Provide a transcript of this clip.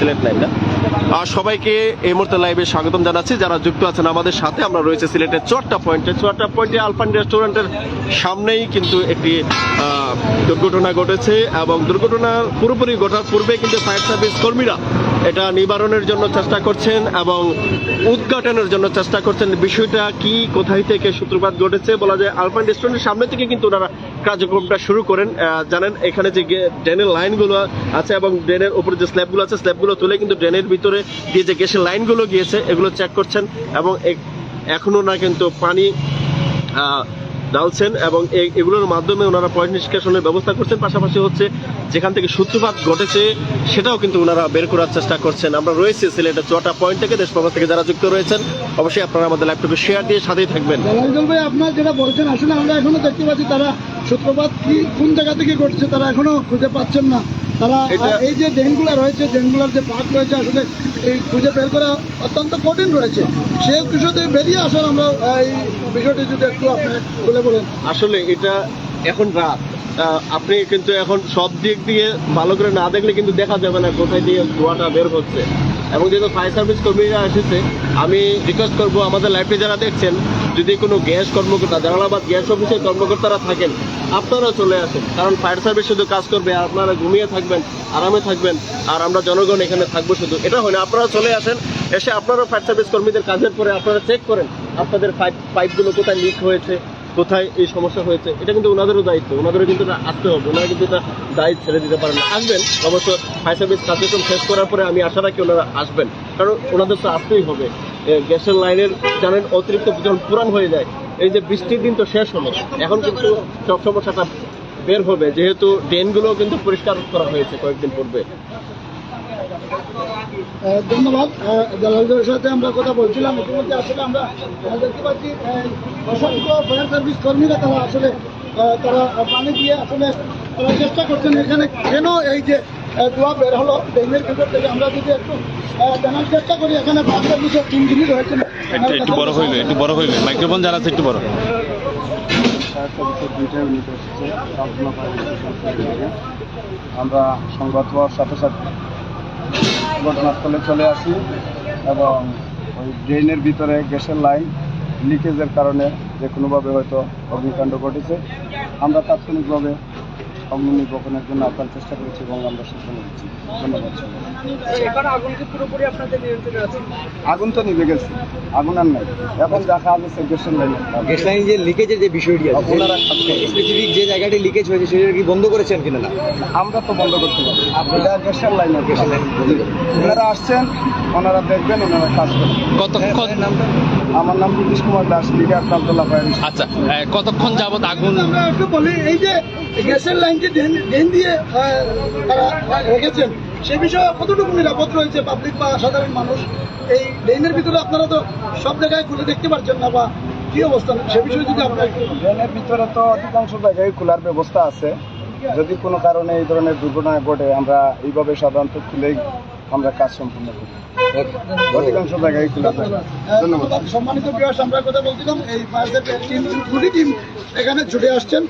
Sylhet live. না আর সবাইকে এই মুহূর্তে লাইভে স্বাগতম জানাচ্ছি। যারা যুক্ত আছেন আমাদের সাথে, আমরা রয়েছে সিলেটের চুয়াট্টা পয়েন্টে। চুয়াট্টা পয়েন্টে আলফান রেস্টুরেন্টের সামনেই কিন্তু একটি দুর্ঘটনা ঘটেছে এবং দুর্ঘটনা পুরোপুরি ঘটার পূর্বে কিন্তু ফায়ার সার্ভিস কর্মীরা এটা নিবারণের জন্য চেষ্টা করছেন এবং উদ্ঘাটনের জন্য চেষ্টা করছেন। বিষয়টা কি, কোথায় থেকে সূত্রপাত ঘটেছে বলা যায় আলফান রেস্টুরেন্টের সামনে থেকে কিন্তু ওনারা কার্যক্রমটা শুরু করেন। জানেন, এখানে যে ড্রেনের লাইনগুলো আছে এবং ড্রেনের উপরে যে স্ল্যাবগুলো আছে, স্ল্যাবগুলো তুলে কিন্তু ড্রেনের ভিতরে দিয়ে যে গ্যাসের লাইনগুলো গিয়েছে, এগুলো চেক করছেন এবং এখনও না কিন্তু পানি ডালছেন এবং এগুলোর মাধ্যমে ওনারা পয়েন্ট নিষ্কাশনের ব্যবস্থা করছেন। পাশাপাশি হচ্ছে যেখান থেকে সূত্রপাত ঘটেছে, সেটাও কিন্তু ওনারা বের করার চেষ্টা করছেন। আমরা রয়েছি সিলেটের চুয়াটা পয়েন্ট থেকে দেশপ্রবাস থেকে যারা যুক্ত রয়েছেন, অবশ্যই আপনারা আমাদের ল্যাপটপে শেয়ার দিয়ে সাথেই থাকবেন। জালালজল ভাই, আপনার যেটা বলছেন, আসলে আমরা এখনও দেখতে পাচ্ছি তারা সূত্রপাত কি, কোন জায়গা থেকে ঘটছে, তারা এখনও খুঁজে পাচ্ছেন না। তারা এই যে ড্রেনগুলো রয়েছে ড্রেনগুলোর যে পার্ক রয়েছে আসলে এই খুঁজে বের করা অত্যন্ত কঠিন রয়েছে। সে বিষয়তে বেরিয়ে আসার আমরা এই বিষয়টি যদি একটু আপনি বলে বলেন। আসলে এটা এখন রাত। আপনি কিন্তু এখন সব দিক দিয়ে ভালো করে না দেখলে কিন্তু দেখা যাবে না কোথায় দিয়ে ধোঁয়াটা বের হচ্ছে। এবং যেহেতু ফায়ার সার্ভিস কর্মীরা এসেছে, আমি রিকোয়েস্ট করব আমাদের লাইফে যারা দেখছেন, যদি কোনো গ্যাস কর্মকর্তা, জালালাবাদ গ্যাস অফিসের কর্মকর্তারা থাকেন আপনারা চলে আসেন। কারণ ফায়ার সার্ভিস শুধু কাজ করবে, আর আপনারা ঘুমিয়ে থাকবেন, আরামে থাকবেন, আর আমরা জনগণ এখানে থাকব শুধু। এটা হয় না, আপনারা চলে আসেন, এসে আপনারা ফায়ার সার্ভিস কর্মীদের কাজের পরে আপনারা চেক করেন, আপনাদের পাইপ পাইপগুলো কোথায় লিক হয়েছে কোথায় এই সমস্যা হয়েছে, এটা কিন্তু ওনাদেরও দায়িত্ব, ওনাদেরও কিন্তু এটা আসতে হবে, ওনারা কিন্তু এটা দায়িত্ব ছেড়ে দিতে পারেন না। আসবেন, অবশ্য ফায়ার সার্ভিস কার্যক্রম শেষ করার পরে আমি আশা রাখি ওনারা আসবেন, কারণ ওনাদের তো আসতেই হবে। গ্যাসের লাইনের জানেন অতিরিক্ত যখন পুরান হয়ে যায়, এই যে বৃষ্টির দিন তো শেষ হলো এখন কিন্তু সব সমস্যাটা বের হবে, যেহেতু ড্রেনগুলো কিন্তু পরিষ্কার করা হয়েছে কয়েকদিন পূর্বে। ধন্যবাদ। আহ, সাথে আমরা কথা বলছিলাম। ইতিমধ্যে আসলে আমরা দেখতে পাচ্ছি অসংখ্য ফায়ার সার্ভিস কর্মীরা তারা আসলে তারা পানি দিয়ে আসলে তারা চেষ্টা করছেন। এখানে কেন এই যে ধোঁয়া বের হলো? ড্রেনের ভিতর থেকে আমরা যদি একটু জানার চেষ্টা করি এখানে ফায়ার সার্ভিসের টিম যিনি রয়েছেন একটু বড় হইবে একটু বড় হইবে মাইক্রোফোন আছে একটু বড়। আমরা সংবাদ হওয়ার সাথে সাথে ঘটনাস্থলে চলে আসি এবং ওই ড্রেনের ভিতরে গ্যাসের লাইন লিকেজের কারণে যে কোনোভাবে হয়তো অগ্নিকাণ্ড ঘটেছে। আমরা তাৎক্ষণিকভাবে অগ্নিনির্বাপনের জন্য আপ্রাণ চেষ্টা করেছি এবং আমরা সফল হয়েছি। ধন্যবাদ আগুন তো নিভে গেছে আগুন আর নাই। এখন দেখা যাচ্ছে গ্যাসের লাইন গ্যাস লাইন যে লিকেজের যে বিষয়টি আছে ওনারা স্পেসিফিক যে জায়গাটি লিকেজ হয়েছে সেটা কি বন্ধ করেছেন কিনা না? আমরা তো বন্ধ করতে পারি এটা গ্যাসের লাইন গ্যাসের লাইন ওনারা আসছেন ওনারা দেখবেন ওনারা কাজ করবেন। কতক্ষণ? আমার নাম নীতিশ কুমার দাস লিডার আব্দুল্লাহ আচ্ছা এ, কতক্ষণ যাবত আগুন বলি এই যে গ্যাসের লাইন যে ড্রেন দিয়ে তারা রেখেছেন। সে বিষয়ে কতটুকু নিরাপদ রয়েছে পাবলিক বা সাধারণ মানুষ? এই ড্রেনের ভিতরে আপনারা তো সব জায়গায় খুলে দেখতে পারছেন না বা কি অবস্থা? সে বিষয়ে যদি আপনারা ড্রেনের ভিতরে তো অধিকাংশ জায়গায় খোলার ব্যবস্থা আছে। যদি কোনো কারণে এই ধরনের দুর্ঘটনা ঘটে আমরা এইভাবে সাধারণত খুলেই আমরা কাজ সম্পূর্ণ করি। অধিকাংশ জায়গায় খোলা থাকে। ধন্যবাদ। সম্মানিত বিয়াস আমরা কথা বলছিলাম এই ফায়ার সার্ভিস টিম দুটি টিম এখানে ছুটে আসছেন।